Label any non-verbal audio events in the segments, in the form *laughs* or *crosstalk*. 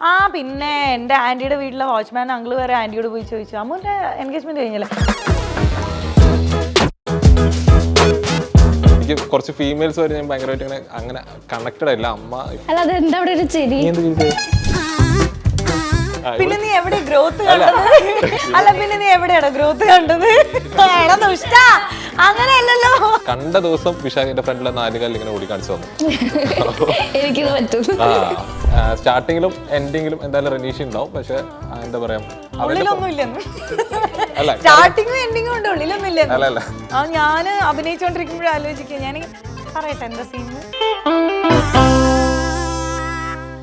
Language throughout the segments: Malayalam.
ആ പിന്നെ എന്റെ ആന്റിയുടെ വീട്ടിലെ വാച്ച്മാൻ അങ്കിൾ വരെ ആന്റിയോട് പോയി ചോദിച്ചു. അമ്മുന്റെ എൻഗേജ്മെന്റ് കഴിഞ്ഞല്ലേ? എനിക്ക് കുറച്ച് ഫീമെയിൽസ് വരെ ഞാൻ ഭയങ്കരമായിട്ട് ഇങ്ങനെ അങ്ങനെ കണക്റ്റഡ് അല്ല അമ്മ അല്ല അത് എന്താ അവിടെ ഒരു ചെരി നീ എന്ത്? പിന്നെ നീ എവിടെ ഗ്രോത്ത് കണ്ടത്? അല്ല പിന്നെ നീ എവിടെയാണോ ഗ്രോത്ത് കണ്ടത്? ആണോ ദുഷ്ട? അങ്ങനെയല്ലല്ലോ. കണ്ട ദിവസം വിശാഖിന്റെ ഫ്രണ്ടിലെ നാലുകാലിൽ ഇങ്ങനെ ഓടി കാണിച്ചു വന്നു. *laughs* എനിക്കിത് പറ്റും. ആ സ്റ്റാർട്ടിങ്ങിലും എൻഡിങ്ങിലും എന്തായാലും റെനീഷ് ഉണ്ടാവും. പക്ഷെ എന്താ പറയാ അവരുടെ അല്ല *laughs* സ്റ്റാർട്ടിങ്ങും എൻഡിങ്ങും ഉണ്ട് ഉള്ളിലൊന്നും ഇല്ലെന്ന്. അല്ല അല്ല. ആ ഞാൻ അഭിനയിച്ചോണ്ടിരിക്കുമ്പോഴും ആലോചിക്കുക. ഞാൻ പറയട്ടെ എന്താ സീൻ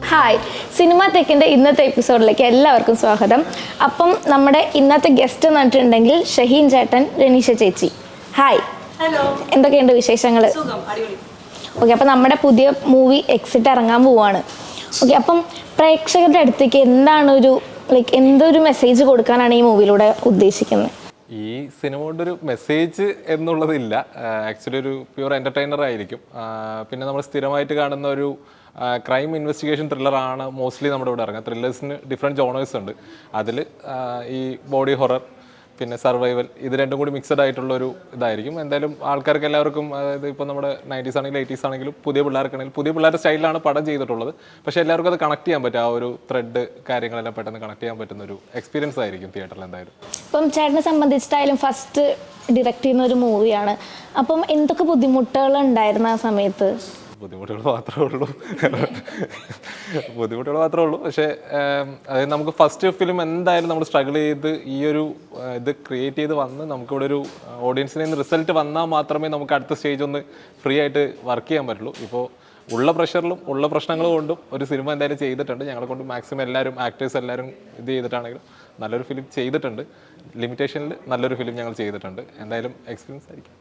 ഹായ് സിനിമ തെക്കിന്റെ ഇന്നത്തെ എപ്പിസോഡിലേക്ക് എല്ലാവർക്കും സ്വാഗതം. അപ്പം നമ്മുടെ ഇന്നത്തെ ഗസ്റ്റ് എന്ന് പറഞ്ഞിട്ടുണ്ടെങ്കിൽ ഷഹീൻ ചേട്ടൻ രനീഷ ചേച്ചി. ഹായ് ഹലോ എന്തൊക്കെയുണ്ട് വിശേഷങ്ങൾ സുഖം. അടിപൊളി. ഓക്കെ അപ്പം നമ്മുടെ പുതിയ മൂവി എക്സിറ്റ് ഇറങ്ങാൻ പോവാണ്. ഓക്കെ അപ്പം പ്രേക്ഷകരുടെ അടുത്തേക്ക് എന്താണ് ഒരു ലൈക്ക് എന്തൊരു മെസ്സേജ് കൊടുക്കാനാണ് ഈ മൂവിയിലൂടെ ഉദ്ദേശിക്കുന്നത് ഈ സിനിമ കൊണ്ടൊരു മെസ്സേജ് എന്നുള്ളതില്ല. ആക്ച്വലി ഒരു പ്യുവർ എന്റർടൈനർ ആയിരിക്കും. പിന്നെ നമ്മൾ സ്ഥിരമായിട്ട് കാണുന്ന ഒരു ക്രൈം ഇൻവെസ്റ്റിഗേഷൻ ത്രില്ലറാണ് മോസ്റ്റ്ലി നമ്മുടെ ഇവിടെ ഇറങ്ങുക ത്രില്ലേഴ്സിന് ഡിഫറെന്റ് ജോണേഴ്സ് ഉണ്ട്. അതിൽ ഈ ബോഡി ഹൊറർ പിന്നെ സർവൈവൽ ഇത് രണ്ടും കൂടി മിക്സഡ് ആയിട്ടുള്ള ഒരു ഇതായിരിക്കും. എന്തായാലും ആൾക്കാർക്ക് എല്ലാവർക്കും അതായത് ഇപ്പോൾ നമ്മുടെ നയന്റീസ് ആണെങ്കിലും എയ്റ്റീസ് ആണെങ്കിലും പുതിയ പിള്ളേർക്കാണെങ്കിലും പുതിയ പിള്ളേരുടെ സ്റ്റൈലിലാണ് പടം ചെയ്തിട്ടുള്ളത്. പക്ഷേ എല്ലാവർക്കും അത് കണക്ട് ചെയ്യാൻ പറ്റും. ആ ഒരു ത്രെഡ് കാര്യങ്ങളെല്ലാം പെട്ടെന്ന് കണക്ട് ചെയ്യാൻ പറ്റുന്ന ഒരു എക്സ്പീരിയൻസ് ആയിരിക്കും തിയേറ്ററിൽ എന്തായാലും. ഇപ്പം ചേട്ടനെ സംബന്ധിച്ചിട്ടായാലും ഫസ്റ്റ് ഡിറക്റ്റ് ചെയ്യുന്ന ഒരു മൂവിയാണ് അപ്പം എന്തൊക്കെ ബുദ്ധിമുട്ടുകൾ ഉണ്ടായിരുന്നു ആ സമയത്ത്? ബുദ്ധിമുട്ടുകൾ മാത്രമേ ഉള്ളൂ. ബുദ്ധിമുട്ടുകൾ മാത്രമേ ഉള്ളൂ. പക്ഷേ അതായത് നമുക്ക് ഫസ്റ്റ് ഫിലിം എന്തായാലും നമ്മൾ സ്ട്രഗിൾ ചെയ്ത് ഈ ഒരു ഇത് ക്രിയേറ്റ് ചെയ്ത് വന്ന് നമുക്കിവിടെ ഒരു ഓഡിയൻസിൽ നിന്ന് റിസൾട്ട് വന്നാൽ മാത്രമേ നമുക്ക് അടുത്ത സ്റ്റേജ് ഒന്ന് ഫ്രീ ആയിട്ട് വർക്ക് ചെയ്യാൻ പറ്റുള്ളൂ. ഇപ്പോൾ ഉള്ള പ്രഷറിലും ഉള്ള പ്രശ്നങ്ങൾ കൊണ്ടും ഒരു സിനിമ എന്തായാലും ചെയ്തിട്ടുണ്ട്. ഞങ്ങളെ കൊണ്ട് മാക്സിമം എല്ലാവരും ആക്ടേഴ്സ് എല്ലാവരും ഇത് ചെയ്തിട്ടാണെങ്കിലും. നല്ലൊരു ഫിലിം ചെയ്തിട്ടുണ്ട്. ലിമിറ്റേഷനിൽ നല്ലൊരു ഫിലിം ഞങ്ങൾ ചെയ്തിട്ടുണ്ട്. എന്തായാലും എക്സ്പീരിയൻസ് ആയിരിക്കും.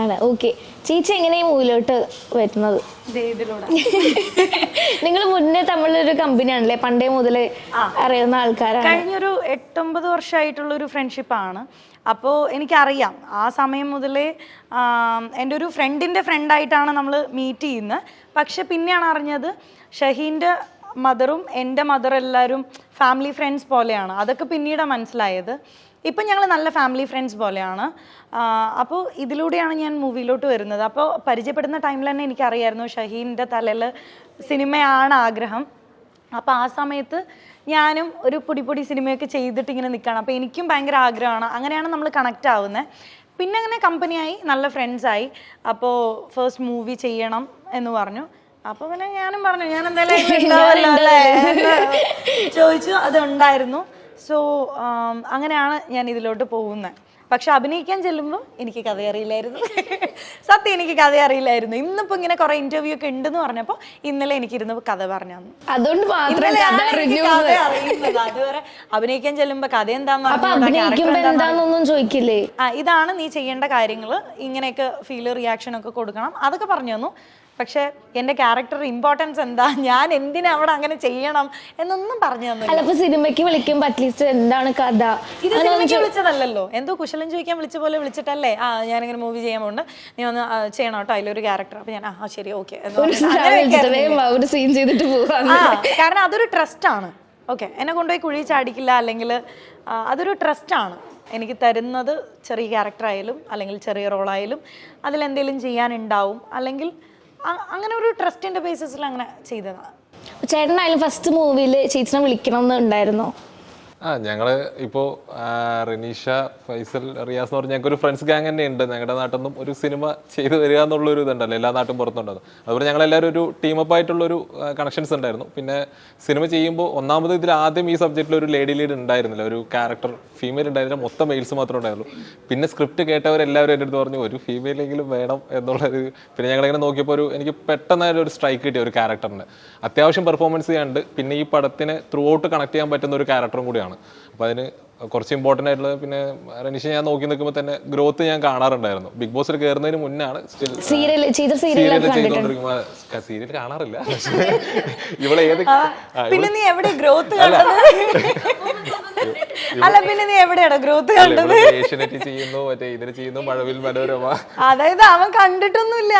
ആണ്? ഓക്കെ ചേച്ചി എങ്ങനെ ഈ മൂവിലോട്ട് വരുന്നത്? നിങ്ങൾ മുന്നേ തമ്മിലൊരു കമ്പനി ആണല്ലേ? പണ്ടേ മുതൽ അറിയുന്ന ആൾക്കാരാണ്. കഴിഞ്ഞൊരു എട്ടൊമ്പത് വർഷമായിട്ടുള്ള ഒരു ഫ്രണ്ട്ഷിപ്പാണ് അപ്പോൾ എനിക്കറിയാം. ആ സമയം മുതലേ എന്റെ ഒരു ഫ്രണ്ടിന്റെ ഫ്രണ്ടായിട്ടാണ് നമ്മൾ മീറ്റ് ചെയ്യുന്നത്. പക്ഷെ പിന്നെയാണ് അറിഞ്ഞത് ഷഹീന്റെ മദറും എന്റെ മദർ എല്ലാവരും ഫാമിലി ഫ്രണ്ട്സ് പോലെയാണ്. അതൊക്കെ പിന്നീടാണ് മനസ്സിലായത്. ഇപ്പം ഞങ്ങൾ നല്ല ഫാമിലി ഫ്രണ്ട്സ് പോലെയാണ്. അപ്പോൾ ഇതിലൂടെയാണ് ഞാൻ മൂവിയിലോട്ട് വരുന്നത്. അപ്പോൾ പരിചയപ്പെടുന്ന ടൈമിൽ തന്നെ എനിക്കറിയായിരുന്നു ഷഹീന്റെ തലയിൽ സിനിമയാണ് ആഗ്രഹം. അപ്പോൾ ആ സമയത്ത് ഞാനും ഒരു പൊടി പൊടി സിനിമയൊക്കെ ചെയ്തിട്ട് ഇങ്ങനെ നിൽക്കുകയാണ്. അപ്പോൾ എനിക്കും ഭയങ്കര ആഗ്രഹമാണ്. അങ്ങനെയാണ് നമ്മൾ കണക്റ്റ് ആവുന്നത് പിന്നെ അങ്ങനെ കമ്പനിയായി നല്ല ഫ്രണ്ട്സായി അപ്പോൾ ഫസ്റ്റ് മൂവി ചെയ്യണം എന്ന് പറഞ്ഞു. അപ്പോൾ പിന്നെ ഞാനും പറഞ്ഞു ഞാൻ എന്തായാലും *laughs* *laughs* ചോദിച്ചു അത് ഉണ്ടായിരുന്നു സോ അങ്ങനെയാണ് ഞാൻ ഇതിലോട്ട് പോകുന്നത് പക്ഷെ അഭിനയിക്കാൻ ചെല്ലുമ്പോൾ എനിക്ക് കഥ അറിയില്ലായിരുന്നു. *laughs* സത്യം എനിക്ക് കഥ അറിയില്ലായിരുന്നു. ഇന്നിപ്പോ ഇങ്ങനെ കുറെ ഇന്റർവ്യൂ ഒക്കെ ഉണ്ടെന്ന് പറഞ്ഞപ്പോ ഇന്നലെ എനിക്ക് എനിക്കിരുന്ന് കഥ പറഞ്ഞു അതുകൊണ്ട് അതുവരെ അഭിനയിക്കാൻ ചെല്ലുമ്പോ കഥ അപ്പൊ അഭിനയിക്കുമ്പോ ചോദിക്കില്ലേ? ആ ഇതാണ് നീ ചെയ്യേണ്ട കാര്യങ്ങൾ ഇങ്ങനെയൊക്കെ ഫീൽ റിയാക്ഷൻ ഒക്കെ കൊടുക്കണം. അതൊക്കെ പറഞ്ഞു തന്നു. പക്ഷെ എന്റെ ക്യാരക്ടർ ഇമ്പോർട്ടൻസ് എന്താ? ഞാൻ എന്തിനാ അവിടെ അങ്ങനെ ചെയ്യണം എന്നൊന്നും പറഞ്ഞു തന്നില്ല. അല്ല അപ്പൊ സിനിമയ്ക്ക് വിളിക്കുമ്പോ അറ്റ്ലീസ്റ്റ് എന്താണ് കഥ? ഇത് സിനിമയ്ക്ക് വിളിച്ചതല്ലല്ലോ. എന്തോ കുശലം ചോദിക്കാൻ വിളിച്ച പോലെ വിളിച്ചിട്ടല്ലേ? ആ ഞാനിങ്ങനെ മൂവി ചെയ്യാൻ പോണ്ട്. നീ ഒന്ന് ചെയ്യണം കേട്ടോ അതിലൊരു ക്യാരക്ടർ അപ്പൊ ഞാൻ ആ ശരി ഓക്കെ ഒരു സീൻ ചെയ്തിട്ട് കാരണം അതൊരു ട്രസ്റ്റ് ആണ്. ഓക്കെ എന്നെ കൊണ്ടുപോയി കുഴി ചാടിക്കില്ല അല്ലെങ്കിൽ അതൊരു ട്രസ്റ്റ് ആണ്. എനിക്ക് തരുന്നത് ചെറിയ ക്യാരക്ടർ ആയാലും അല്ലെങ്കിൽ ചെറിയ റോളായാലും അതിലെന്തെങ്കിലും ചെയ്യാനുണ്ടാവും അല്ലെങ്കിൽ അങ്ങനെ ഒരു ട്രസ്റ്റിന്റെ ബേസിസിൽ അങ്ങനെ ചെയ്തതാണ് ചേട്ടനായാലും ഫസ്റ്റ് മൂവിയിൽ ചേച്ചിനെ വിളിക്കണം എന്ന് ഉണ്ടായിരുന്നോ. ആ ഞങ്ങൾ ഇപ്പോ റിനീഷ ഫൈസൽ റിയാസ് എന്ന് പറഞ്ഞ ഞങ്ങൾക്ക് ഒരു ഫ്രണ്ട്സ് ഗാങ് തന്നെ ഉണ്ട്. ഞങ്ങളുടെ നാട്ടിൽ നിന്നും ഒരു സിനിമ ചെയ്തു വരിക എന്നുള്ള ഒരു ഇതുണ്ടല്ലോ എല്ലാ നാട്ടും പുറത്തുണ്ടത് അതുപോലെ ഞങ്ങൾ എല്ലാവരും ഒരു ടീമപ്പ് ആയിട്ടുള്ള ഒരു കണക്ഷൻസ് ഉണ്ടായിരുന്നു. പിന്നെ സിനിമ ചെയ്യുമ്പോൾ ഒന്നാമത് ഇതിൽ ആദ്യം ഈ സബ്ജക്റ്റിൽ ഒരു ലേഡി ലീഡ് ഉണ്ടായിരുന്നില്ല ഒരു ക്യാരക്ടർ ഫീമെയിൽ ഉണ്ടായിരുന്നില്ല മൊത്തം മെയിൽസ് മാത്രമേ ഉണ്ടായുള്ളൂ പിന്നെ സ്ക്രിപ്റ്റ് കേട്ടവരെല്ലാവരും എന്റെ അടുത്ത് പറഞ്ഞു ഒരു ഫീമെയിലെങ്കിലും വേണം എന്നുള്ളത് പിന്നെ ഞങ്ങളിങ്ങനെ നോക്കിയപ്പോൾ ഒരു എനിക്ക് പെട്ടെന്നായിട്ട് ഒരു സ്ട്രൈക്ക് കിട്ടിയ ഒരു ക്യാരക്ടറിന് അത്യാവശ്യം പെർഫോമൻസ് ചെയ്യാണ്ട് പിന്നെ ഈ പടത്തിന് ത്രൂ ഔട്ട് കണക്ട് ചെയ്യാൻ പറ്റുന്ന ഒരു ക്യാരക്ടറും കൂടിയാണ്. അപ്പോൾ അതിന് കുറച്ച് ഇമ്പോർട്ടന്റ് ആയിട്ടുള്ളത് പിന്നെ റനീഷ ഞാൻ നോക്കി നിൽക്കുമ്പോൾ തന്നെ ഗ്രോത്ത് ഞാൻ കാണാറുണ്ടായിരുന്നു. ബിഗ് ബോസിൽ കയറുന്നതിന് മുന്നാണ് സ്റ്റിൽ സീരിയൽ ചെയ്ത സീരിയൽ സീരിയൽ കാണാറില്ല. ഇവിടെ ഇവളെ ഏത് പിന്നെ നീ എവിടെ ഗ്രോത്ത് അല്ല പിന്നെ നീ എവിടെയാണോ ഗ്രോത്ത് കണ്ടത്? ഏഷ്യനെറ്റ് ചെയ്യുന്നു മറ്റേ ഇതിന് ചെയ്യുന്നു മഴവിൽ മനോരമ. അതായത് അവൻ കണ്ടിട്ടൊന്നുമില്ല.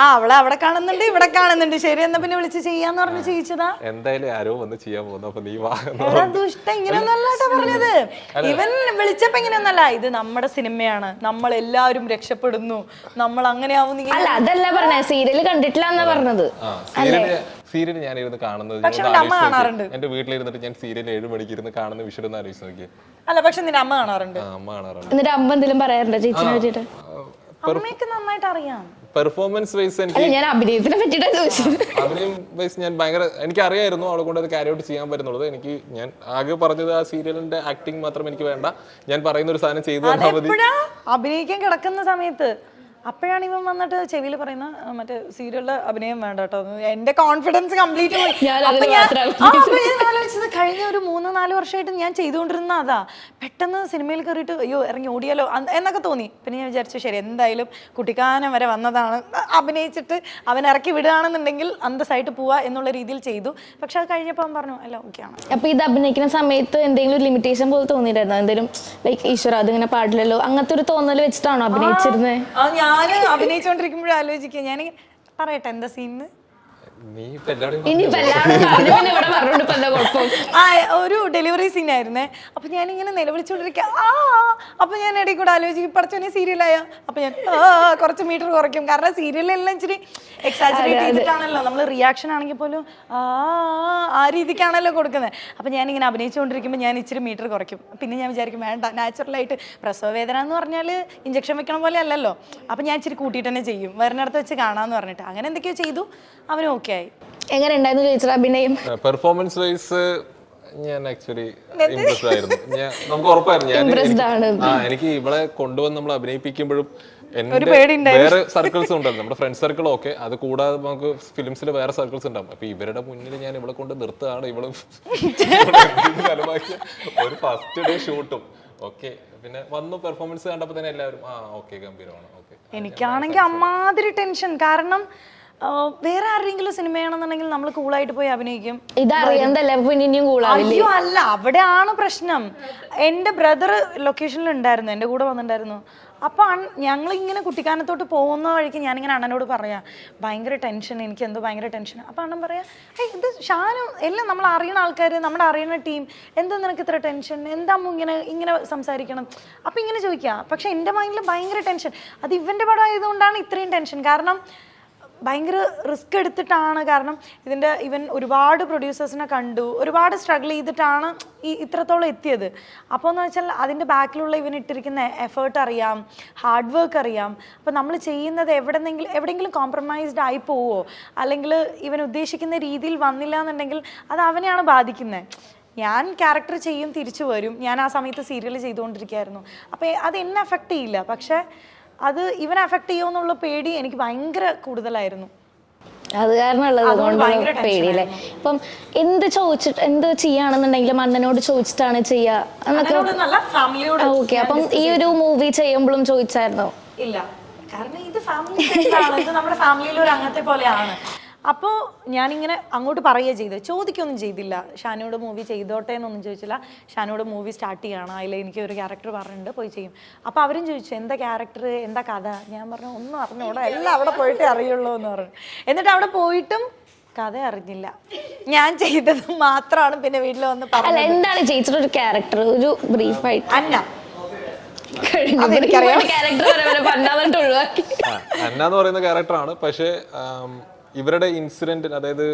ആ അവളെ അവിടെ കാണുന്നുണ്ട് ഇവിടെ കാണുന്നുണ്ട്. ശരി എന്നാ പിന്നെ വിളിച്ച് ചെയ്യാന്ന് പറഞ്ഞു ചെയ്യിച്ചതാ എന്തായാലും ആരോ വന്ന് ചെയ്യാൻ പോകുന്നു അപ്പൊ നീ വാ. ദുഷ്ട ഇങ്ങനെയൊന്നല്ല പറഞ്ഞത്. ഇവൻ വിളിച്ചപ്പോ ഇങ്ങനെയൊന്നല്ല ഇത് നമ്മുടെ സിനിമയാണ്. നമ്മൾ എല്ലാവരും രക്ഷപ്പെടുന്നു. നമ്മൾ അങ്ങനെയാവുന്നില്ല നീ അല്ല അതല്ല പറഞ്ഞ സീരിയൽ കണ്ടിട്ടില്ല എന്നാ പറഞ്ഞത്. ആ സീരിയൽ ഞാനിരുന്ന് ഞാൻ ഇരുന്ന് കാണുന്നത്. എന്റെ വീട്ടിലിരുന്നിട്ട് ഞാൻ സീരിയൽ ഏഴ് മണിക്ക് ഇരുന്ന് കാണുന്ന വിഷയം ഒന്ന് ആലോചിച്ച് നോക്കി. അല്ല പക്ഷെ നിന്റെ അമ്മ കാണാറുണ്ട്. ആ അമ്മ കാണാറുണ്ട്. എന്നിട്ട് അമ്മ എന്തെങ്കിലും പറയാറുണ്ടോ ചേച്ചിനെ വെച്ചിട്ട് അമ്മയ്ക്ക് നന്നായിട്ട് അറിയാം. പെർഫോമൻസ് വൈസ് എനിക്ക് ഞാൻ അഭിനയത്തിനെ പറ്റിയിട്ടാ ചോദിച്ചത്. അഭിനയം വൈസ് ഞാൻ ഭയങ്കര എനിക്ക് അറിയായിരുന്നു അവളെ കൊണ്ട് അത് ക്യാരി ഔട്ട് ചെയ്യാൻ പറ്റുന്നുള്ളത്. എനിക്ക് ഞാൻ ആകെ പറഞ്ഞത് ആ സീരിയലിന്റെ ആക്ടിങ് മാത്രം എനിക്ക് വേണ്ട. ഞാൻ പറയുന്ന ഒരു സാധനം ചെയ്തു തന്നാൽ മതി. അഭിനയിക്കാൻ കിടക്കുന്ന സമയത്ത്. അപ്പോഴാണ് ഇവൻ വന്നിട്ട് ചെവിയിൽ പറയുന്ന മറ്റേ സീരിയലിലെ അഭിനയം വേണ്ട കേട്ടോ. എന്റെ കോൺഫിഡൻസ് കംപ്ലീറ്റ് പോയി അപ്പൊ ഞാൻ ആലോചിച്ചത്. കഴിഞ്ഞ ഒരു മൂന്ന് നാല് വർഷമായിട്ട് ഞാൻ ചെയ്തുകൊണ്ടിരുന്ന അതാ. പെട്ടെന്ന് സിനിമയിൽ കയറിയിട്ട് അയ്യോ ഇറങ്ങി ഓടിയാലോ? എന്നൊക്കെ തോന്നി. പിന്നെ ഞാൻ വിചാരിച്ചു ശരി എന്തായാലും കുട്ടിക്കാനം വരെ വന്നതാണ്. അഭിനയിച്ചിട്ട് അവൻ ഇറക്കി വിടുകയാണെന്നുണ്ടെങ്കിൽ അന്തസ്സായിട്ട് പോവാ എന്നുള്ള രീതിയിൽ ചെയ്തു. പക്ഷെ അത് കഴിഞ്ഞപ്പോൾ അവൻ പറഞ്ഞു അല്ല ഓക്കെ ആണ്. അപ്പൊ ഇത് അഭിനയിക്കുന്ന സമയത്ത് എന്തെങ്കിലും ഒരു ലിമിറ്റേഷൻ പോലെ തോന്നിയിരുന്നോ എന്തെങ്കിലും ലൈക്ക് ഈശ്വര അതിങ്ങനെ പാടില്ലല്ലോ? അങ്ങനത്തെ ഒരു തോന്നൽ വെച്ചിട്ടാണോ അഭിനയിച്ചിരുന്നത് ഞാൻ അഭിനയിച്ചോണ്ടിരിക്കുമ്പോഴും ആലോചിക്കുക ഞാൻ പറയട്ടെ എന്താ എല്ലാവരും ഇനി ഇപ്പൊ എല്ലാവരും പറഞ്ഞു പിന്നെ ഇവിടെ പറഞ്ഞോണ്ട് ഇപ്പൊ എന്താ കുഴപ്പം? ആ ഒരു ഡെലിവറി സീൻ ആയിരുന്നേ. അപ്പൊ ഞാൻ ഇങ്ങനെ നിലവിളിച്ചോണ്ടിരിക്കുക ആ അപ്പൊ ഞാൻ ഇടയിൽ കൂടെ ആലോചിക്കും പഠിച്ചോനെ സീരിയലായ അപ്പൊ ഞാൻ ആ കുറച്ച് മീറ്റർ കുറയ്ക്കും. കാരണം സീരിയലെല്ലാം ഇച്ചിരി എക്സാജറേറ്റ് ചെയ്തിട്ടാണല്ലോ. നമ്മൾ റിയാക്ഷൻ ആണെങ്കിൽ പോലും ആ ആ രീതിക്കാണല്ലോ കൊടുക്കുന്നത് അപ്പൊ ഞാൻ ഇങ്ങനെ അഭിനയിച്ചുകൊണ്ടിരിക്കുമ്പോൾ ഞാൻ ഇച്ചിരി മീറ്റർ കുറയ്ക്കും. പിന്നെ ഞാൻ വിചാരിക്കും വേണ്ട നാച്ചുറലായിട്ട് പ്രസവ വേദന എന്ന് പറഞ്ഞാൽ ഇഞ്ചക്ഷൻ വെക്കണ പോലെ അല്ലല്ലോ. അപ്പൊ ഞാൻ ഇച്ചിരി കൂട്ടിയിട്ട് തന്നെ ചെയ്യും. വരുന്നിടത്ത് വെച്ച് കാണാന്ന് പറഞ്ഞിട്ട്. അങ്ങനെ എന്തൊക്കെയോ ചെയ്തു. അവനും ഓക്കെ ആയി എങ്ങനെ ഉണ്ടായിരുന്നു ചോദിച്ചാൽ അഭിനയം പെർഫോമൻസ് വൈസ് ഞാൻ ആക്ച്വലി ഇംപ്രസ്ഡ് ആയിരുന്നു. ഞാൻ നമുക്ക് ഉറപ്പായിരുന്നു. ഞാൻ എനിക്ക് ആണ്. ആ എനിക്ക് ഇവളെ കൊണ്ടുവന്ന് നമ്മൾ അഭിനയിപ്പിക്കുമ്പോഴും എന്റെ വേറെ സർക്കിൾസ് ഉണ്ടല്ലോ. നമ്മുടെ ഫ്രണ്ട് സർക്കിൾ ഓക്കെ അത് കൂടാതെ നമുക്ക് ഫിലിംസിൽ വേറെ സർക്കിൾസ് ഉണ്ടാവും. അപ്പൊ ഇവരുടെ മുന്നിൽ ഞാൻ ഇവളെ കൊണ്ട് നിർത്തുകയാണ് ഇവൾ. ഫലമാക്കിയ ഒരു ഫസ്റ്റ് ഡേ ഷൂട്ടും ഓക്കെ പിന്നെ വന്നു പെർഫോമൻസ് കണ്ടപ്പോ തന്നെ എല്ലാവരും ആ ഓക്കെ ഗംഭീരമാണ്. ഓക്കെ എനിക്കാണെങ്കിൽ അമ്മാതിരി ടെൻഷൻ കാരണം വേറെ ആരുടെയെങ്കിലും സിനിമയാണെന്നുണ്ടെങ്കിൽ നമ്മൾ കൂളായിട്ട് പോയി അഭിനയിക്കും. പിന്നെ ഇനിയും കൂളാവില്ലേ? അയ്യോ അല്ല അവിടെയാണ് പ്രശ്നം. എന്റെ ബ്രദർ ലൊക്കേഷനിൽ ഉണ്ടായിരുന്നു എന്റെ കൂടെ വന്നിട്ടുണ്ടായിരുന്നു. അപ്പോൾ ഞങ്ങൾ ഇങ്ങനെ കുട്ടിക്കാനത്തോട്ട് പോകുന്ന വഴിക്ക് ഞാനിങ്ങനെ അണ്ണനോട് പറയാം ഭയങ്കര ടെൻഷൻ എനിക്ക് എന്തോ ഭയങ്കര ടെൻഷൻ അപ്പോൾ അണ്ണൻ പറയാ ഏയ് ഇത് ഷാനും എല്ലാം നമ്മൾ അറിയുന്ന ആൾക്കാർ നമ്മുടെ അറിയുന്ന ടീം എന്താ നിനക്ക് ഇത്ര ടെൻഷൻ എന്താ ഇങ്ങനെ ഇങ്ങനെ സംസാരിക്കണം? അപ്പോൾ ഇങ്ങനെ ചോദിക്കുക പക്ഷെ എന്റെ മൈൻഡിൽ ഭയങ്കര ടെൻഷൻ അത് ഇവന്റെ പടം ആയതുകൊണ്ടാണ് ഇത്രയും ടെൻഷൻ കാരണം ഭയങ്കര റിസ്ക് എടുത്തിട്ടാണ് കാരണം ഇതിന്റെ ഇവൻ ഒരുപാട് പ്രൊഡ്യൂസേഴ്സിനെ കണ്ടു ഒരുപാട് സ്ട്രഗിൾ ചെയ്തിട്ടാണ് ഈ ഇത്രത്തോളം എത്തിയത്. അപ്പോൾ എന്ന് വെച്ചാൽ അതിന്റെ ബാക്കിലുള്ള ഇവൻ ഇട്ടിരിക്കുന്ന എഫേർട്ട് അറിയാം ഹാർഡ് വർക്ക് അറിയാം. അപ്പോൾ നമ്മൾ ചെയ്യുന്നത് എവിടെന്നെങ്കിലും എവിടെയെങ്കിലും കോംപ്രമൈസ്ഡ് ആയി പോവോ അല്ലെങ്കിൽ ഇവൻ ഉദ്ദേശിക്കുന്ന രീതിയിൽ വന്നില്ല എന്നുണ്ടെങ്കിൽ അത് അവനെയാണ് ബാധിക്കുന്നത് ഞാൻ ക്യാരക്ടർ ചെയ്യും തിരിച്ചു വരും. ഞാൻ ആ സമയത്ത് സീരിയൽ ചെയ്തുകൊണ്ടിരിക്കുകയായിരുന്നു അപ്പോൾ അത് എന്നെ അഫക്റ്റ് ചെയ്യില്ല. പക്ഷേ അത് ഇവനെ അഫക്റ്റ് ചെയ്യുമെന്നുള്ള പേടി എനിക്ക് ഭയങ്കര കൂടുതലായിരുന്നു. അത് കാരണം ഉള്ളത് അതുകൊണ്ട് ഭയങ്കര പേടിയില്ലേ? ഇപ്പം എന്ത് ചോദിച്ചിട്ട് എന്ത് ചെയ്യാണെന്നുണ്ടെങ്കിലും അണ്ണനോട് ചോദിച്ചിട്ടാണ് ചെയ്യാ. എന്നൊക്കെ ഓക്കെ അപ്പം ഈ ഒരു മൂവി ചെയ്യുമ്പോഴും ചോദിച്ചായിരുന്നോ? ഇല്ല. കാരണം ഇത് ഫാമിലി ഇത് നമ്മുടെ ഫാമിലിയിൽ ഒരു അംഗത്തെ പോലെയാണ് അപ്പോൾ ഞാനിങ്ങനെ അങ്ങോട്ട് പറയുക ചെയ്തത്. ചോദിക്കൊന്നും ചെയ്തില്ല. ഷാനോട് മൂവി ചെയ്തോട്ടെ എന്നൊന്നും ചോദിച്ചില്ല. ഷാനോട് മൂവി സ്റ്റാർട്ട് ചെയ്യണം. അതിൽ എനിക്ക് ഒരു ക്യാരക്ടർ പറഞ്ഞിട്ടുണ്ട്. പോയി ചെയ്യും. അപ്പോൾ അവരും ചോദിച്ചു എന്താ ക്യാരക്ടർ എന്താ കഥ? ഞാൻ പറഞ്ഞു ഒന്നും അറിഞ്ഞോടാ. എല്ലാം അവിടെ പോയിട്ടേ അറിയുള്ളൂ എന്ന് പറഞ്ഞു. എന്നിട്ട് അവിടെ പോയിട്ടും കഥ അറിഞ്ഞില്ല. ഞാൻ ചെയ്തത് മാത്രമാണ് പിന്നെ വീട്ടിൽ വന്ന് അല്ല പറഞ്ഞത്. എന്താണ് ചേച്ചിയുടെ ഒരു ക്യാരക്ടർ ഒരു ബ്രീഫായിട്ട് അന്ന. ക്യാരക്ടർ വരെ വരെ പണ്ടാന്നിട്ട് ഒഴിവാക്കി. അന്ന എന്ന് പറയുന്ന ക്യാരക്ടറാണ് പക്ഷേ ഇവരുടെ ഇൻസിഡന്റ് അതായത്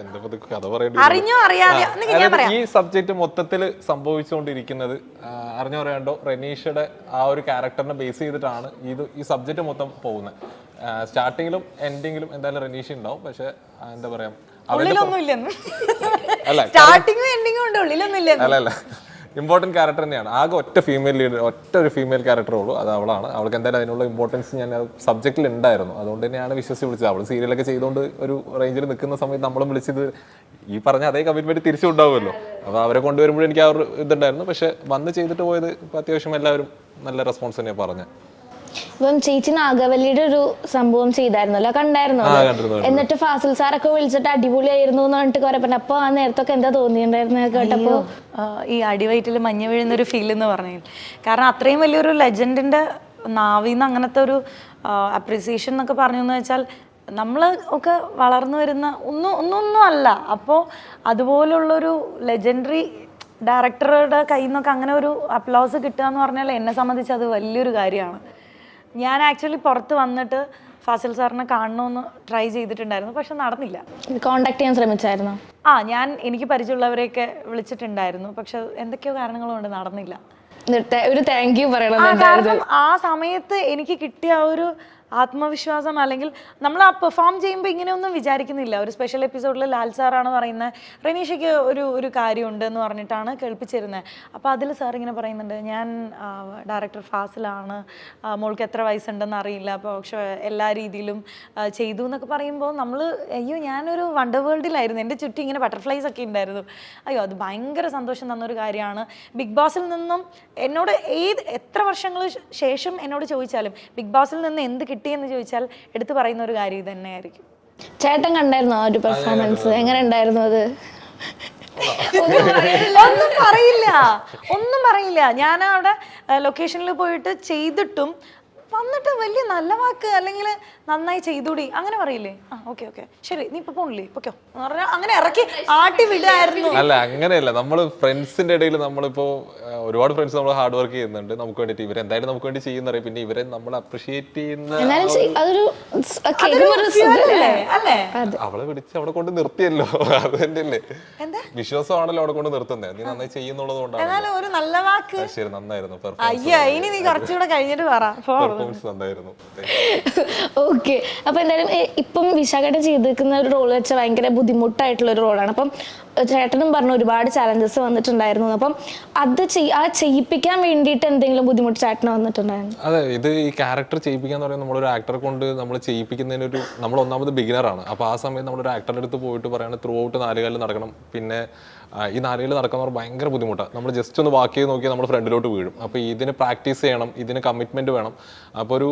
എന്താ കഥ? അറിഞ്ഞോ അറിയാതെ ഈ സബ്ജക്ട് മൊത്തത്തിൽ സംഭവിച്ചുകൊണ്ടിരിക്കുന്നത് അറിഞ്ഞു പറയാണ്ടോ അറിയാണ്ടോ? റെനീഷയുടെ ആ ഒരു ക്യാരക്ടറിനെ ബേസ് ചെയ്തിട്ടാണ് ഇത് ഈ സബ്ജക്ട് മൊത്തം പോകുന്നത്. സ്റ്റാർട്ടിങ്ങിലും എൻഡിങ്ങിലും എന്തായാലും റെനീഷ ഉണ്ടാവും. പക്ഷെ എന്താ പറയാ? അല്ല, സ്റ്റാർട്ടിങ്ങും എൻഡിങ്ങും ഉണ്ട്. ഉള്ളിലൊന്നും ഇല്ലെന്ന്. അല്ല അല്ല. ഇമ്പോർട്ടന്റ് ക്യാരക്ടർ തന്നെയാണ്. ആകെ ഒറ്റ ഫീമെയിൽ ലീഡർ ഒറ്റ ഒരു ഫീമെയിൽ ക്യാരക്ടറേ ഉള്ളൂ. അത് അവളാണ്. അവൾക്ക് എന്തായാലും അതിനുള്ള ഇമ്പോർട്ടൻസ് ഞാൻ സബ്ജക്റ്റിൽ ഉണ്ടായിരുന്നു. അതുകൊണ്ട് തന്നെയാണ് വിശ്വസിച്ച് വിളിച്ചത്. അവൾ സീരിയലൊക്കെ ചെയ്തുകൊണ്ട് ഒരു റേഞ്ചിൽ നിൽക്കുന്ന സമയത്ത് നമ്മളും വിളിച്ചത് ഈ പറഞ്ഞ അതേ കമ്മിറ്റ്മെന്റ് തിരിച്ചു ഉണ്ടാവുമല്ലോ അപ്പോൾ അവരെ കൊണ്ടുവരുമ്പോഴും എനിക്ക് ആ ഒരു ഇതുണ്ടായിരുന്നു. പക്ഷേ വന്ന് ചെയ്തിട്ട് പോയത് ഇപ്പോൾ അത്യാവശ്യം എല്ലാവരും നല്ല റെസ്പോൺസ് തന്നെയാണ് പറഞ്ഞത്. ഇപ്പം ചേച്ചി നാഗവല്ലിയുടെ ഒരു സംഭവം ചെയ്തായിരുന്നല്ലോ? കണ്ടായിരുന്നോ എന്നിട്ട് ഫാസിൽ സാറൊക്കെ വിളിച്ചിട്ട് അടിപൊളിയായിരുന്നു എന്ന് പറഞ്ഞിട്ട് കുറെ പറഞ്ഞു. അപ്പൊ ആ നേരത്തൊക്കെ എന്താ തോന്നിയിട്ടുണ്ടായിരുന്നു കേട്ടപ്പോ? ഈ അടിവയറ്റിൽ മഞ്ഞ് വീഴുന്നൊരു ഫീൽ എന്ന് പറഞ്ഞു കാരണം അത്രയും വലിയൊരു ലെജൻഡിന്റെ നാവിന്ന് അങ്ങനത്തെ ഒരു അപ്രിസിയേഷൻ എന്നൊക്കെ പറഞ്ഞു എന്ന് വെച്ചാൽ നമ്മൾ ഒക്കെ വളർന്നു വരുന്ന ഒന്നും ഒന്നൊന്നും അല്ല. അപ്പോൾ അതുപോലുള്ളൊരു ലെജൻഡറി ഡയറക്ടറുടെ കയ്യിൽ നിന്നൊക്കെ അങ്ങനെ ഒരു അപ്ലോസ് കിട്ടുക എന്ന് പറഞ്ഞാൽ എന്നെ സംബന്ധിച്ച് അത് വലിയൊരു കാര്യമാണ്. ഞാൻ ആക്ച്വലി പുറത്ത് വന്നിട്ട് ഫാസിൽ സാറിനെ കാണണമെന്ന് ട്രൈ ചെയ്തിട്ടുണ്ടായിരുന്നു പക്ഷെ നടന്നില്ല. കോണ്ടാക്ട് ചെയ്യാൻ ശ്രമിച്ചായിരുന്നു? ആ ഞാൻ എനിക്ക് പരിചയമുള്ളവരെയൊക്കെ വിളിച്ചിട്ടുണ്ടായിരുന്നു പക്ഷെ എന്തൊക്കെയോ കാരണങ്ങൾ കൊണ്ട് നടന്നില്ല. ഒരു താങ്ക് യു പറയണം ആ, കാരണം ആ സമയത്ത് എനിക്ക് കിട്ടിയ ആ ഒരു ആത്മവിശ്വാസം അല്ലെങ്കിൽ നമ്മൾ ആ പെർഫോം ചെയ്യുമ്പോൾ ഇങ്ങനെയൊന്നും വിചാരിക്കുന്നില്ല. ഒരു സ്പെഷ്യൽ എപ്പിസോഡിൽ ലാൽ സാറാണ് പറയുന്നത് റനീഷയ്ക്ക് ഒരു ഒരു കാര്യമുണ്ട് എന്ന് പറഞ്ഞിട്ടാണ് കേൾപ്പിച്ചിരുന്നത് അപ്പോൾ അതിൽ സാർ ഇങ്ങനെ പറയുന്നുണ്ട് ഞാൻ ഡയറക്ടർ ഫാസിലാണ്. മോൾക്ക് എത്ര വയസ്സുണ്ടെന്ന് അറിയില്ല. പക്ഷെ എല്ലാ രീതിയിലും ചെയ്തു എന്നൊക്കെ പറയുമ്പോൾ നമ്മൾ അയ്യോ ഞാനൊരു വണ്ടർ വേൾഡിലായിരുന്നു എന്റെ ചുറ്റും ഇങ്ങനെ ബട്ടർഫ്ലൈസ് ഒക്കെ ഉണ്ടായിരുന്നു. അയ്യോ അത് ഭയങ്കര സന്തോഷം തന്നൊരു കാര്യമാണ്. ബിഗ് ബോസിൽ നിന്നും എന്നോട് ഏത് എത്ര വർഷങ്ങൾ ശേഷം എന്നോട് ചോദിച്ചാലും ബിഗ് ബോസിൽ നിന്ന് എന്ത് കിട്ടിയെന്ന് ചോദിച്ചാൽ എടുത്തു പറയുന്ന ഒരു കാര്യം ഇത് തന്നെയായിരിക്കും. ചേട്ടൻ കണ്ടായിരുന്നു ആ ഒരു പെർഫോമൻസ് എങ്ങനെ ഉണ്ടായിരുന്നു അത്? ഒന്നും പറയില്ല ഒന്നും പറയില്ല. ഞാൻ അവിടെ ലൊക്കേഷനിൽ പോയിട്ട് ചെയ്തിട്ടും വന്നിട്ട് വലിയ നല്ല വാക്ക് അല്ലെങ്കിൽ നന്നായി ചെയ്തൂടി. അങ്ങനെ പറയില്ലേ? ആ ഓക്കെ ഓക്കെ. ശരി നീ ഇപ്പൊ പോണില്ലേ ഇപ്പൊക്കോ എന്ന് പറഞ്ഞാൽ അങ്ങനെ ഇറക്കി ആട്ടി വിടായിരുന്നു അല്ല അങ്ങനെയല്ല. നമ്മൾ ഫ്രണ്ട്സിന്റെ ഇടയിൽ നമ്മളിപ്പോ ഒരുപാട് ഫ്രണ്ട്സ് നമ്മൾ ഹാർഡ് വർക്ക് ചെയ്യുന്നുണ്ട്. നമുക്ക് വേണ്ടിയിട്ട് ഇവരെ എന്തായാലും നമുക്ക് വേണ്ടി ചെയ്യുന്നറിയാം. പിന്നെ ഇവരെ നമ്മൾ അപ്രീഷിയേറ്റ് ചെയ്യുന്ന എന്നാലും അതൊരു സ് കേൾക്കുമ്പോ ഒരു സുഖല്ലേ? അല്ലേ? അവളെ വിളിച്ച് അവിടെ കൊണ്ട് നിർത്തിയല്ലോ. *laughs* അത് തന്നെയല്ലേ. വിശ്വാസമാണല്ലോ അവിടെ കൊണ്ട് നിർത്തുന്നത് നീ നന്നായി ചെയ്യുന്നുള്ളത് കൊണ്ടാണ് എന്നാലും ഒരു നല്ല വാക്ക്. ശരി നന്നായിരുന്നു. അയ്യ ഇനി നീ കുറച്ചുകൂടെ കഴിഞ്ഞിട്ട് പറ. പോ. പെർഫോമൻസ് നന്നായിരുന്നു. *laughs* ഓക്കെ അപ്പൊ എന്തായാലും ഇപ്പം വിശാഖേട്ടൻ ചെയ്തിരിക്കുന്ന ഒരു റോൾ വെച്ചാൽ ഭയങ്കര ബുദ്ധിമുട്ടായിട്ടുള്ള ഒരു റോളാണ് അപ്പം ചേട്ടനും പറഞ്ഞു ഒരുപാട് ചാലഞ്ചസ് വന്നിട്ടുണ്ടായിരുന്നു. അപ്പം അത് ആ ചെയ്യിപ്പിക്കാൻ വേണ്ടിയിട്ട് എന്തെങ്കിലും ബുദ്ധിമുട്ട് ചേട്ടന് വന്നിട്ടുണ്ടായിരുന്നു? അതെ ഇത് ഈ ക്യാരക്ടർ ചെയ്യിപ്പിക്കാൻ പറയുന്നത് നമ്മളൊരു ആക്ടറെ കൊണ്ട് നമ്മൾ ചെയ്യിപ്പിക്കുന്നതിനൊരു നമ്മൾ ഒന്നാമത് ബിഗിനറാണ് അപ്പോൾ ആ സമയത്ത് നമ്മളൊരു ആക്ടറുടെ അടുത്ത് പോയിട്ട് പറയുകയാണെങ്കിൽ ത്രൂ ഔട്ട് നാലുകാലിൽ നടക്കണം. പിന്നെ ഈ നാലുകാലിൽ നടക്കുന്നവർ ഭയങ്കര ബുദ്ധിമുട്ടാണ്. നമ്മൾ ജസ്റ്റ് ഒന്ന് വാക്ക് ചെയ്ത് നോക്കിയാൽ നമ്മൾ ഫ്രണ്ടിലോട്ട് വീഴും. അപ്പോൾ ഇതിന് പ്രാക്ടീസ് ചെയ്യണം ഇതിന് കമ്മിറ്റ്മെന്റ് വേണം. അപ്പോൾ ഒരു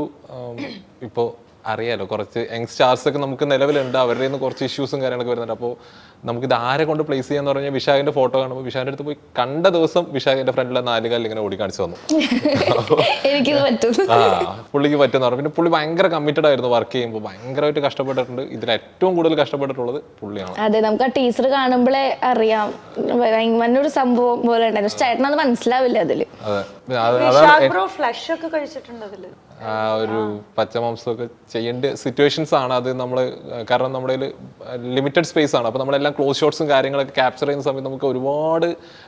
ഇപ്പോൾ അറിയാലോ കുറച്ച് യങ് സ്റ്റാർസ് ഒക്കെ നമുക്ക് നിലവിലുണ്ട് അവരുടെ നിന്ന് കുറച്ച് ഇഷ്യൂസും കാര്യങ്ങളൊക്കെ വരുന്നുണ്ട്. അപ്പോൾ നമുക്ക് ഇത് ആരെ കൊണ്ട് പ്ലേസ് ചെയ്യാന്ന് പറഞ്ഞാൽ വിശാഖിന്റെ ഫോട്ടോ കാണുമ്പോൾ വിശാഖിന്റെ അടുത്ത് പോയി കണ്ട ദിവസം വിശാഖിന്റെ ഫ്രണ്ടിലെ നാലുകാലിൽ ഇങ്ങനെ ഓടി കാണിച്ചു തന്നു. *laughs* ആ പുള്ളിക്ക് പറ്റുന്ന പറഞ്ഞു. പിന്നെ പുള്ളി ഭയങ്കര കമ്മിറ്റഡ് ആയിരുന്നു വർക്ക് ചെയ്യുമ്പോൾ ഭയങ്കരമായിട്ട് കഷ്ടപ്പെട്ടിട്ടുണ്ട്. ഇതിൽ ഏറ്റവും കൂടുതൽ കഷ്ടപ്പെട്ടിട്ടുള്ളത് പുള്ളിയാണ്. അതെ നമുക്ക് ആ ടീച്ചർ കാണുമ്പോഴേ അറിയാം. വന്നൊരു സംഭവം പോലെ ഉണ്ടായിരുന്നു. ചേട്ടനത് മനസ്സിലാവില്ല അതിൽ. അതെ. വിശാഖ് ബ്രോ ഫ്ലഷ് ഒക്കെ കഴിച്ചിട്ടുണ്ട് അതിൽ ഒരു പച്ച പച്ചമാംസമൊക്കെ ചെയ്യേണ്ട സിറ്റുവേഷൻസ് ആണ് അത് നമ്മൾ കാരണം നമ്മുടെ ലിമിറ്റഡ് സ്പേസ് ആണ്. അപ്പോൾ നമ്മളെല്ലാം ക്ലോസ് ഷോട്ട്സും കാര്യങ്ങളൊക്കെ ക്യാപ്ചർ ചെയ്യുന്ന സമയത്ത് നമുക്ക് ഒരുപാട്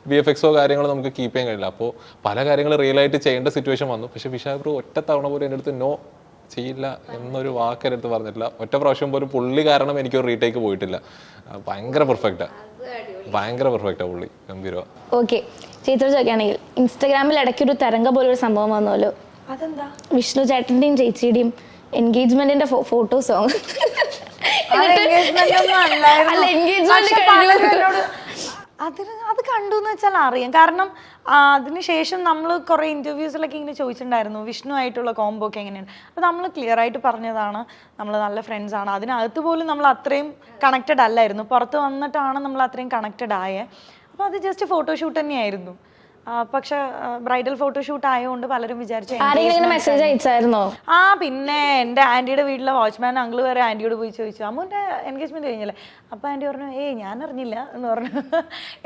വി എഫ് എക്സോ കാര്യങ്ങളോ നമുക്ക് കീപ്പ് ചെയ്യാൻ കഴിയില്ല. അപ്പോൾ പല കാര്യങ്ങൾ റിയൽ ആയിട്ട് ചെയ്യേണ്ട സിറ്റുവേഷൻ വന്നു. പക്ഷേ വിശാഖ് ബ്രോ ഒറ്റ തവണ പോലും എന്റെ അടുത്ത് നോ ചെയ്യില്ല എന്നൊരു വാക്ക് എന്റെ അടുത്ത് പറഞ്ഞിട്ടില്ല. ഒറ്റ പ്രാവശ്യം പോലും പുള്ളി കാരണം എനിക്കൊരു റീടേക്ക് പോയിട്ടില്ല. ഭയങ്കര പെർഫെക്റ്റാണ് ഭയങ്കര പെർഫെക്റ്റാണ് പുള്ളി ഗംഭീരമാണ് ഓക്കെ ചേച്ചി ചോദിക്കുകയാണെങ്കിൽ ഇൻസ്റ്റാഗ്രാമിൽ ഇടയ്ക്കൊരു തരംഗ പോലൊരു സംഭവം വന്നല്ലോ. വിഷ്ണു ചേട്ടന്റെയും ചേച്ചിയുടെയും എൻഗേജ്മെന്റിന്റെ ഫോട്ടോ സോങ്. അല്ല, അതിന് അത് കണ്ടു എന്ന് വെച്ചാൽ അറിയാം. കാരണം അതിനുശേഷം നമ്മൾ കുറേ ഇന്റർവ്യൂസിലൊക്കെ ഇങ്ങനെ ചോദിച്ചിട്ടുണ്ടായിരുന്നു. വിഷ്ണു ആയിട്ടുള്ള കോംബോ ഒക്കെ എങ്ങനെയാണ്? അപ്പോൾ നമ്മൾ ക്ലിയർ ആയിട്ട് പറഞ്ഞതാണ്. നമ്മൾ നല്ല ഫ്രണ്ട്സ് ആണ്. അതിനകത്ത് പോലും നമ്മൾ അത്രയും കണക്റ്റഡ് അല്ലായിരുന്നു. പുറത്ത് വന്നിട്ടാണ് നമ്മൾ അത്രയും കണക്റ്റഡ് ആയത് അപ്പോൾ അത് ജസ്റ്റ് ഫോട്ടോഷൂട്ട് തന്നെയായിരുന്നു. പക്ഷെ ബ്രൈഡൽ ഫോട്ടോഷൂട്ട് ആയതുകൊണ്ട് പലരും വിചാരിച്ചു ആരെങ്കിലും മെസ്സേജ് അയച്ചായിരുന്നോ? ആ പിന്നെ എന്റെ ആന്റിയുടെ വീട്ടിലെ വാച്ച്മാൻ അങ്കിൾ വരെ ആന്റിയോട് പോയി ചോദിച്ചു അമ്മുന്റെ എൻഗേജ്മെന്റ് കഴിഞ്ഞല്ലേ? അപ്പൊ ആന്റി പറഞ്ഞു ഏയ് ഞാൻ അറിഞ്ഞില്ല എന്ന് പറഞ്ഞു.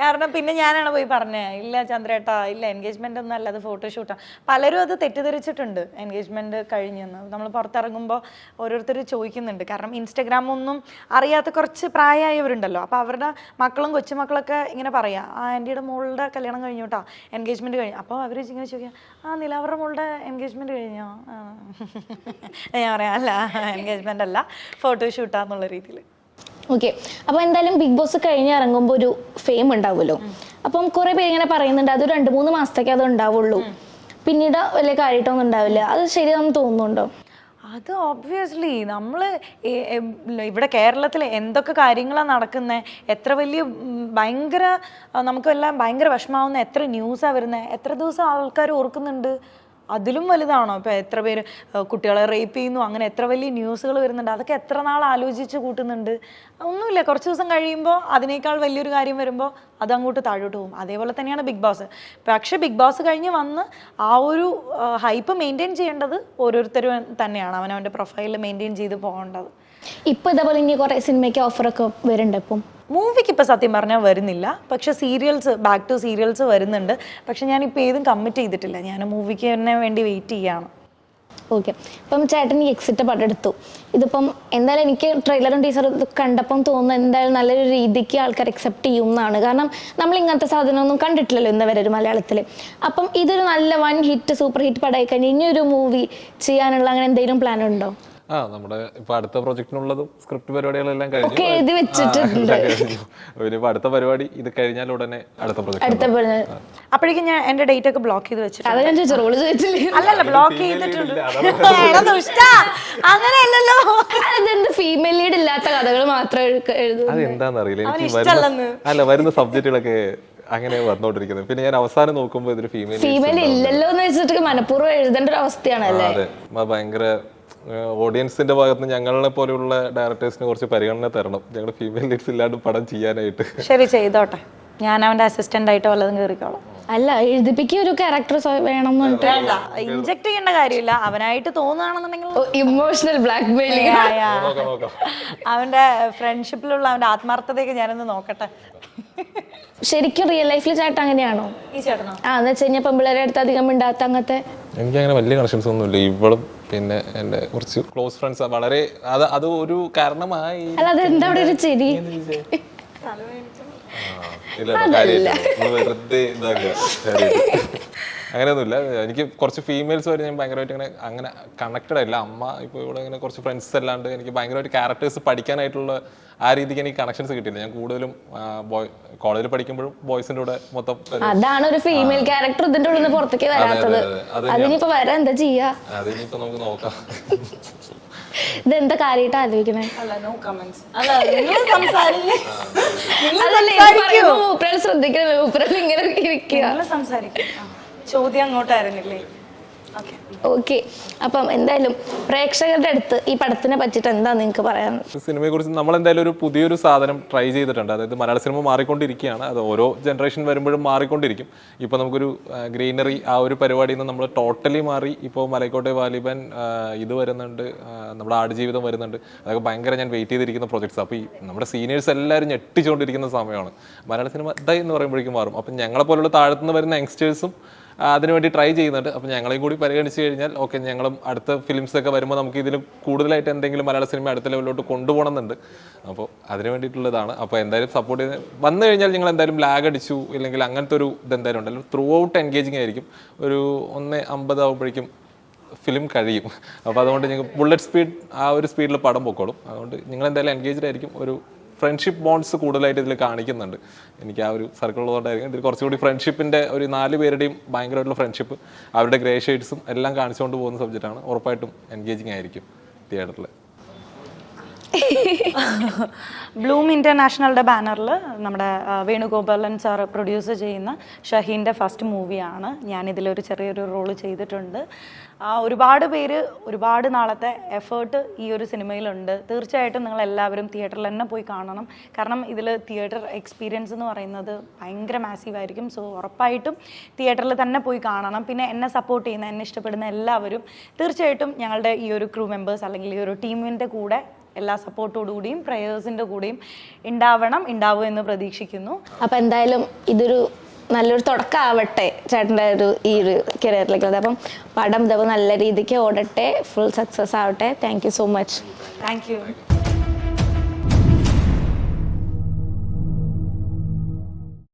കാരണം പിന്നെ ഞാനാണ് പോയി പറഞ്ഞത് ഇല്ല ചന്ദ്രേട്ടാ ഇല്ല എൻഗേജ്മെന്റ് ഒന്നും അല്ല അത് ഫോട്ടോഷൂട്ടാണ് പലരും അത് തെറ്റിദ്ധരിച്ചിട്ടുണ്ട് എൻഗേജ്മെന്റ് കഴിഞ്ഞെന്ന് നമ്മൾ പുറത്തിറങ്ങുമ്പോൾ ഓരോരുത്തർ ചോദിക്കുന്നുണ്ട്. കാരണം ഇൻസ്റ്റഗ്രാം ഒന്നും അറിയാത്ത കുറച്ച് പ്രായമായവരുണ്ടല്ലോ. അപ്പൊ അവരുടെ മക്കളും കൊച്ചുമക്കളൊക്കെ ഇങ്ങനെ പറയാം ആ ആന്റിയുടെ മോളുടെ കല്യാണം കഴിഞ്ഞു കേട്ടോ എൻഗേജ്മെന്റ് കഴിഞ്ഞു. അപ്പോൾ അവർ ഇങ്ങനെ ചോദിക്കാം ആ നിലാവറ മോളുടെ എൻഗേജ്മെന്റ് കഴിഞ്ഞോ. ഞാൻ പറയാം അല്ല എൻഗേജ്മെന്റ് അല്ല ഫോട്ടോഷൂട്ടാന്നുള്ള രീതിയിൽ ഓക്കെ അപ്പോൾ എന്തായാലും ബിഗ് ബോസ് കഴിഞ്ഞ് ഇറങ്ങുമ്പോൾ ഒരു ഫെയിം ഉണ്ടാവുമല്ലോ. അപ്പം കുറേ പേര് ഇങ്ങനെ പറയുന്നുണ്ട് അത് രണ്ട് മൂന്ന് മാസത്തേക്ക് അത് ഉണ്ടാവുള്ളൂ. പിന്നീട് വലിയ കാര്യമായിട്ടൊന്നും ഉണ്ടാവില്ല. അത് ശരിയാണെന്ന് തോന്നുന്നുണ്ടോ? അത് ഓബ്വിയസ്ലി നമ്മൾ ഇവിടെ കേരളത്തിൽ എന്തൊക്കെ കാര്യങ്ങളാണ് നടക്കുന്നത് എത്ര വലിയ ഭയങ്കര നമുക്കെല്ലാം ഭയങ്കര വിഷമാവുന്ന എത്ര ന്യൂസാണ് വരുന്നത് എത്ര ദിവസം ആൾക്കാർ ഓർക്കുന്നുണ്ട്? അതിലും വലുതാണോ? ഇപ്പം എത്ര പേര് കുട്ടികളെ റേപ്പ് ചെയ്യുന്നു അങ്ങനെ എത്ര വലിയ ന്യൂസുകൾ വരുന്നുണ്ട് അതൊക്കെ എത്ര നാൾ ആലോചിച്ച് കൂട്ടുന്നുണ്ട്? ഒന്നുമില്ല കുറച്ച് ദിവസം കഴിയുമ്പോൾ അതിനേക്കാൾ വലിയൊരു കാര്യം വരുമ്പോൾ അത് അങ്ങോട്ട് താഴോട്ട് പോകും. അതേപോലെ തന്നെയാണ് ബിഗ് ബോസ് പക്ഷെ ബിഗ് ബോസ് കഴിഞ്ഞ് വന്ന് ആ ഒരു ഹൈപ്പ് മെയിന്റെയിൻ ചെയ്യേണ്ടത് ഓരോരുത്തരും തന്നെയാണ്. അവനവന്റെ പ്രൊഫൈലിൽ മെയിന്റെയിൻ ചെയ്ത് പോകേണ്ടത്. ഇപ്പൊ ഇതേപോലെ ഇനി കുറേ സിനിമയ്ക്ക് ഓഫറൊക്കെ വരുന്നുണ്ട് ഇപ്പം. മൂവിക്ക് ഇപ്പം സത്യം പറഞ്ഞാൽ വരുന്നില്ല. പക്ഷേ സീരിയൽസ് ബാക്ക് ടു സീരിയൽസ് വരുന്നുണ്ട്. പക്ഷെ ഞാനിപ്പോൾ ഏതും കമ്മിറ്റ് ചെയ്തിട്ടില്ല. ഞാൻ മൂവിക്ക് തന്നെ വേണ്ടി വെയിറ്റ് ചെയ്യാണ്. ഓക്കെ ഇപ്പം ചേട്ടൻ ഈ എക്സിറ്റ് പടം എടുത്തു. ഇതിപ്പം എന്തായാലും എനിക്ക് ട്രെയിലറും ടീച്ചറും കണ്ടപ്പം തോന്നുന്നു എന്തായാലും നല്ലൊരു രീതിക്ക് ആൾക്കാർ അക്സെപ്റ്റ് ചെയ്യും എന്നാണ് കാരണം നമ്മൾ ഇങ്ങനത്തെ സാധനമൊന്നും കണ്ടിട്ടില്ലല്ലോ ഇന്ന് വരെ ഒരു മലയാളത്തിൽ അപ്പം ഇതൊരു നല്ല വൺ ഹിറ്റ് സൂപ്പർ ഹിറ്റ് പടമായി കഴിഞ്ഞ് ഇനിയൊരു മൂവി ചെയ്യാനുള്ള അങ്ങനെ എന്തെങ്കിലും പ്ലാൻ ഉണ്ടോ? ആ നമ്മുടെ ഇപ്പൊ അടുത്ത പ്രൊജക്ടിനുള്ളതും സ്ക്രിപ്റ്റ് പരിപാടികളെല്ലാം കഴിഞ്ഞു എഴുതി വെച്ചിട്ടുണ്ട്. പിന്നെ അടുത്ത പരിപാടി ഇത് കഴിഞ്ഞാൽ ഉടനെ അടുത്ത പ്രൊജക്ട് അടുത്ത പറഞ്ഞ അപ്പോഴേക്കും ഞാൻ എന്റെ ഡേറ്റ് ഒക്കെ ബ്ലോക്ക് ചെയ്ത് വെച്ചിട്ടുണ്ട്. അത് ഞാൻ ചോദിച്ചു റോൾ ചോദിച്ചില്ലേ? അല്ലല്ല ബ്ലോക്ക് ചെയ്തിട്ടുണ്ട്. എടാ ദുഷ്ടാ, *laughs* അങ്ങനെയല്ലല്ലോ. അതെന്ത് ഫീമെയിൽ ലീഡ് ഇല്ലാത്ത കഥകൾ മാത്രം എഴുതും അത് എന്താണെന്ന് അറിയില്ല അവന് ഇഷ്ടമല്ലെന്ന്. അല്ല വരുന്ന സബ്ജക്റ്റുകളൊക്കെ അങ്ങനെ വന്നോണ്ടിരിക്കുന്നത്. പിന്നെ ഞാൻ അവസാനം നോക്കുമ്പോൾ ഇതൊരു ഫീമെയിൽ ഫീമെയിൽ ഇല്ലല്ലോ എന്ന് വെച്ചിട്ട് മനഃപൂർവം എഴുതേണ്ട ഒരു അവസ്ഥയാണ് അല്ലേ? അതെ. മ- ഭയങ്കര ഓഡിയൻസിന്റെ ഭാഗത്ത് ഞങ്ങളെ പോലെയുള്ള ഡയറക്ടേഴ്സിന് കുറച്ച് പരിഗണന തരണം. ഞങ്ങൾ ഫീമെയിൽ ലീഡ്സ് ഇല്ലാണ്ട് പടം ചെയ്യാനായിട്ട്. ശരി ചെയ്തോട്ടെ. ഞാൻ അവന്റെ അസിസ്റ്റന്റ് ആയിട്ട് വല്ലതും കയറിക്കോളാം അല്ല എഴുതിപ്പിക്കുക ഒരു ക്യാരക്ടർ വേണം ഇഞ്ചക്ട് ചെയ്യേണ്ട കാര്യമില്ല. അവനായിട്ട് തോന്നുകയാണെന്നുണ്ടെങ്കിൽ ഇമോഷണൽ ബ്ലാക്ക് മെയിലിംഗ് അവന്റെ ഫ്രണ്ട്ഷിപ്പിലുള്ള അവന്റെ ആത്മാർത്ഥതയൊക്കെ ഞാനൊന്ന് നോക്കട്ടെ. ശരിക്കും റിയൽ ലൈഫിൽ ചേട്ടൻ അങ്ങനെയാണോ? ഈ ചേട്ടനോ? ആ എന്ന് വെച്ച് കഴിഞ്ഞാൽ പെമ്പിള്ളേരെ അടുത്ത് അധികം മിണ്ടാത്ത അങ്ങനത്തെ എനിക്ക് അങ്ങനെ വലിയ കണക്ഷൻസ് ഒന്നുമില്ല. ഇവളും പിന്നെ എന്റെ കുറച്ച് ക്ലോസ് ഫ്രണ്ട്സ് വളരെ അത് അത് ഒരു കാരണമായി. അല്ല അതെന്താ അവിടെ ഒരു ചിരി? ഇല്ല കാര്യമില്ല. വെറുതെ ഇതാക്കുക. അങ്ങനെയൊന്നുമില്ല. എനിക്ക് കുറച്ച് ഫീമെയിൽസ് വരെ ഞാൻ ഭയങ്കരമായിട്ട് ഇങ്ങനെ അങ്ങനെ കണക്റ്റഡ് അല്ല അമ്മ ഇപ്പോൾ ഇവിടെ ഇങ്ങനെ കുറച്ച് ഫ്രണ്ട്സ് അല്ലാണ്ട് എനിക്ക് ഭയങ്കരമായിട്ട് ക്യാരക്ടേഴ്സ് പഠിക്കാനായിട്ടുള്ള ആ രീതിക്ക് എനിക്ക് കണക്ഷൻസ് കിട്ടിയില്ല. ഞാൻ കൂടുതലും ബോയ് കോളേജിൽ പഠിക്കുമ്പോഴും ബോയ്സിന്റെ കൂടെ മൊത്തം അതാണ് ഒരു ഫീമെയിൽ ക്യാരക്ടർ ഇതിന്റെ ഉള്ളിൽ നിന്ന് പുറത്തേക്ക് വരാത്തത്. അതെ, അതെ. അത് അതിനിപ്പോ വരാൻ എന്താ ചെയ്യാ? അതിനിപ്പോ നമുക്ക് നോക്കാം. ഇതെന്താ കാര്യമായിട്ട് ആലോചിക്കണേ ശ്രദ്ധിക്കണേ ഇങ്ങനെ ഇരിക്കുക. ചോദ്യം അങ്ങോട്ടായിരുന്നില്ലേ? ഓക്കെ ഓക്കെ അപ്പം എന്തായാലും പ്രേക്ഷകരുടെ അടുത്ത് ഈ പടത്തിനെ പറ്റിയിട്ട് എന്താ നിങ്ങൾക്ക് പറയാൻ? സിനിമയെ കുറിച്ച് നമ്മൾ എന്തായാലും ഒരു പുതിയൊരു സാധനം ട്രൈ ചെയ്തിട്ടുണ്ട്. അതായത് മലയാള സിനിമ മാറിക്കൊണ്ടിരിക്കുകയാണ്. അത് ഓരോ ജനറേഷൻ വരുമ്പോഴും മാറിക്കൊണ്ടിരിക്കും. ഇപ്പോൾ നമുക്കൊരു ഗ്രീനറി ആ ഒരു പരിപാടിയിൽ നിന്ന് നമ്മൾ ടോട്ടലി മാറി ഇപ്പോൾ മലൈക്കോട്ടെ വാലിബൻ ഇത് വരുന്നുണ്ട് നമ്മുടെ ആടുജീവിതം വരുന്നുണ്ട്. അതൊക്കെ ഭയങ്കര ഞാൻ വെയിറ്റ് ചെയ്തിരിക്കുന്ന പ്രൊജക്ട്സ് അപ്പോൾ ഈ നമ്മുടെ സീനിയേഴ്സ് എല്ലാവരും ഞെട്ടിച്ചുകൊണ്ടിരിക്കുന്ന സമയമാണ്. മലയാള സിനിമ ദൈ എന്ന് പറയുമ്പോഴേക്കും മാറും. അപ്പം ഞങ്ങളെ പോലുള്ള താഴത്തുനിന്ന് വരുന്ന യങ്സ്റ്റേഴ്സും അതിനുവേണ്ടി ട്രൈ ചെയ്യുന്നുണ്ട്. അപ്പോൾ ഞങ്ങളെയും കൂടി പരിഗണിച്ച് കഴിഞ്ഞാൽ ഓക്കെ ഞങ്ങളും അടുത്ത ഫിലിംസ് ഒക്കെ വരുമ്പോൾ നമുക്ക് ഇതിൽ കൂടുതലായിട്ട് എന്തെങ്കിലും മലയാള സിനിമ അടുത്ത ലെവലിലോട്ട് കൊണ്ടുപോകണമെന്നുണ്ട്. അപ്പോൾ അതിന് വേണ്ടിയിട്ടുള്ളതാണ്. അപ്പോൾ എന്തായാലും സപ്പോർട്ട് ചെയ്ത് വന്നു കഴിഞ്ഞാൽ നിങ്ങൾ എന്തായാലും ലാഗ് അടിച്ചു ഇല്ലെങ്കിൽ അങ്ങനത്തെ ഒരു ഇത് എന്തായാലും ഉണ്ടല്ലോ. ത്രൂ ഔട്ട് എൻഗേജിങ് ആയിരിക്കും. ഒരു ഒന്ന് അമ്പത് ആകുമ്പോഴേക്കും ഫിലിം കഴിയും. അപ്പോൾ അതുകൊണ്ട് ഞങ്ങൾ ബുള്ളറ്റ് സ്പീഡ് ആ ഒരു സ്പീഡിൽ പടം പൊക്കോളും. അതുകൊണ്ട് നിങ്ങൾ എന്തായാലും എൻഗേജ്ഡ് ആയിരിക്കും. ഒരു ഫ്രണ്ട്ഷിപ്പ് ബോണ്ട്സ് കൂടുതലായിട്ട് ഇതിൽ കാണിക്കുന്നുണ്ട്. എനിക്ക് ആ ഒരു സർക്കിൾ ഉള്ളതുകൊണ്ടായിരിക്കും. ഇതിൽ കുറച്ചുകൂടി ഫ്രണ്ട്ഷിപ്പിന്റെ ഒരു നാല് പേരുടെയും ഭയങ്കരമായിട്ടുള്ള ഫ്രണ്ട്ഷിപ്പ് അവരുടെ ഗ്രേ ഷെയ്ഡ്സും എല്ലാം കാണിച്ചുകൊണ്ട് പോകുന്ന സബ്ജക്റ്റാണ് ഉറപ്പായിട്ടും എൻഗേജിങ് ആയിരിക്കും തിയേറ്ററിൽ ബ്ലൂം ഇന്റർനാഷണലിന്റെ ബാനറിൽ നമ്മുടെ വേണുഗോപാലൻ സാർ പ്രൊഡ്യൂസ് ചെയ്യുന്ന ഷഹീന്റെ ഫസ്റ്റ് മൂവിയാണ് ഞാനിതിലൊരു ചെറിയൊരു റോൾ ചെയ്തിട്ടുണ്ട്. ഒരുപാട് പേര് ഒരുപാട് നാളത്തെ എഫേർട്ട് ഈ ഒരു സിനിമയിലുണ്ട്. തീർച്ചയായിട്ടും നിങ്ങൾ എല്ലാവരും തിയേറ്ററിൽ തന്നെ പോയി കാണണം. കാരണം ഇതിൽ തിയേറ്റർ എക്സ്പീരിയൻസ് എന്ന് പറയുന്നത് ഭയങ്കര മാസീവ് ആയിരിക്കും. സോ ഉറപ്പായിട്ടും തിയേറ്ററിൽ തന്നെ പോയി കാണണം. പിന്നെ എന്നെ സപ്പോർട്ട് ചെയ്യുന്ന എന്നെ ഇഷ്ടപ്പെടുന്ന എല്ലാവരും തീർച്ചയായിട്ടും ഞങ്ങളുടെ ഈ ഒരു ക്രൂ മെമ്പേഴ്സ് അല്ലെങ്കിൽ ഈ ഒരു ടീമിന്റെ കൂടെ എല്ലാ സപ്പോർട്ടോടുകൂടിയും പ്രേയേഴ്സിന്റെ കൂടെയും ഉണ്ടാവണം ഉണ്ടാവും എന്ന് പ്രതീക്ഷിക്കുന്നു. അപ്പം എന്തായാലും ഇതൊരു നല്ലൊരു തുടക്കമാവട്ടെ ചേട്ടന്റെ ഒരു ഈ ഒരു കരിയറിലേക്ക് അപ്പം പടം ഇതപ്പോൾ നല്ല രീതിക്ക് ഓടട്ടെ ഫുൾ സക്സസ് ആവട്ടെ. Thank you so much thank you